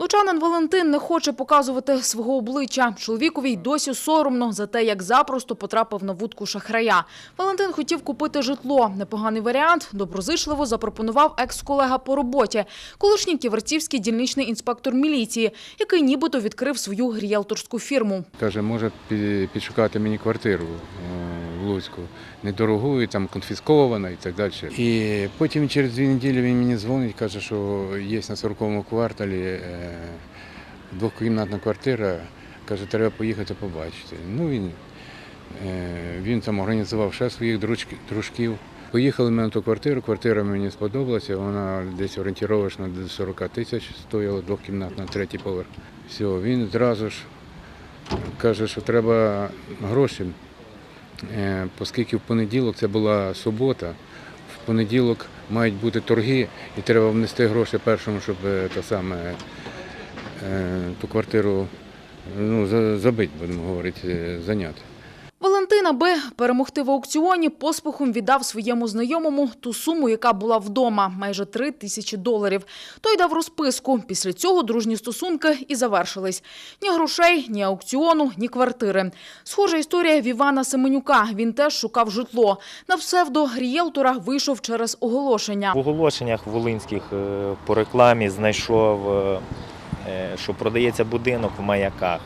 Лучанин Валентин не хоче показувати свого обличчя. Чоловікові й досі соромно за те, як запросто потрапив на вудку шахрая. Валентин хотів купити житло. Непоганий варіант доброзичливо запропонував екс-колега по роботі, колишній ківерцівський дільничний інспектор міліції, який нібито відкрив свою ріелторську фірму. Каже, може підшукати мені квартиру е, в Луцьку, недорогу, і там конфіскована і так далі. І потім через дві неділі він мені дзвонить, каже, що є на 40-му кварталі е, двокімнатна квартира. Каже, треба поїхати побачити. Ну, він, е, він там організував ще своїх дружків. Поїхали ми на ту квартиру, квартира мені сподобалася, вона десь орієнтировочно до 40 тисяч стоїла, двокімнатна, третій поверх. Все, він зразу ж каже, що треба гроші, оскільки в понеділок це була субота, в понеділок мають бути торги і треба внести гроші першому, щоб та саме, е, ту квартиру ну, забити, будемо говорити, е, зайняти. Аби перемогти в аукціоні, поспіхом віддав своєму знайомому ту суму, яка була вдома – майже три тисячі доларів. Той дав розписку. Після цього дружні стосунки і завершились. Ні грошей, ні аукціону, ні квартири. Схожа історія в Івана Семенюка. Він теж шукав житло. На псевдо рієлтора вийшов через оголошення. В оголошеннях волинських е, по рекламі знайшов, е, е, що продається будинок в маяках.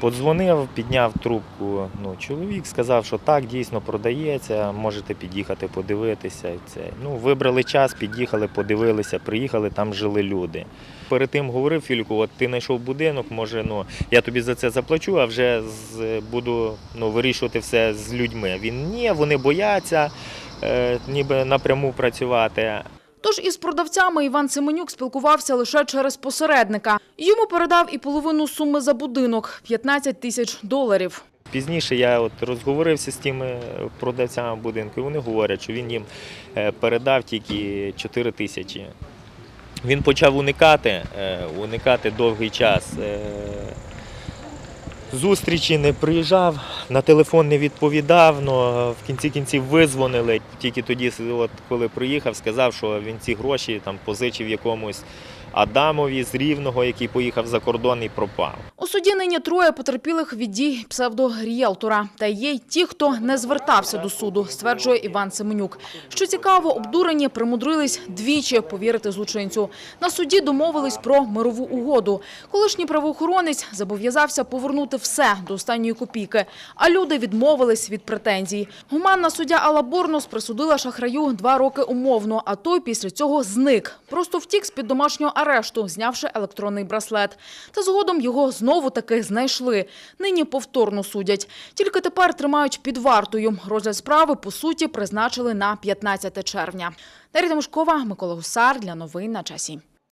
Подзвонив, підняв трубку. Ну, чоловік сказав, що так, дійсно продається, можете під'їхати подивитися. Це. Ну, вибрали час, під'їхали, подивилися, приїхали, там жили люди. Перед тим говорив Філіку, от ти знайшов будинок, може, ну, я тобі за це заплачу, а вже з, буду ну, вирішувати все з людьми. Він ні, вони бояться е, ніби напряму працювати. Тож із продавцями Іван Семенюк спілкувався лише через посередника. Йому передав і половину суми за будинок – 15 тисяч доларів. Пізніше я от розговорився з тими продавцями будинку, і вони говорять, що він їм е, передав тільки 4 тисячі. Він почав уникати, е, уникати довгий час. е, Зустрічі не приїжджав, на телефон не відповідав, але в кінці кінців визвонили. Тільки тоді, от, коли приїхав, сказав, що він ці гроші там позичив якомусь Адамові з Рівного, який поїхав за кордон і пропав. У суді нині троє потерпілих від дій псевдорієлтора. Та є й ті, хто не звертався до суду, стверджує Іван Семенюк. Що цікаво, обдурені примудрились двічі повірити злочинцю. На суді домовились про мирову угоду. Колишній правоохоронець зобов'язався повернути все до останньої копійки, а люди відмовились від претензій. Гуманна суддя Алла Борнос присудила шахраю два роки умовно, а той після цього зник. Просто втік з-під домашнього арешту, знявши електронний браслет. Та згодом його знову таки знайшли. Нині повторно судять. Тільки тепер тримають під вартою. Розгляд справи, по суті, призначили на 15 червня. Дар'я Тимошкова, Микола Гусар для новин на часі.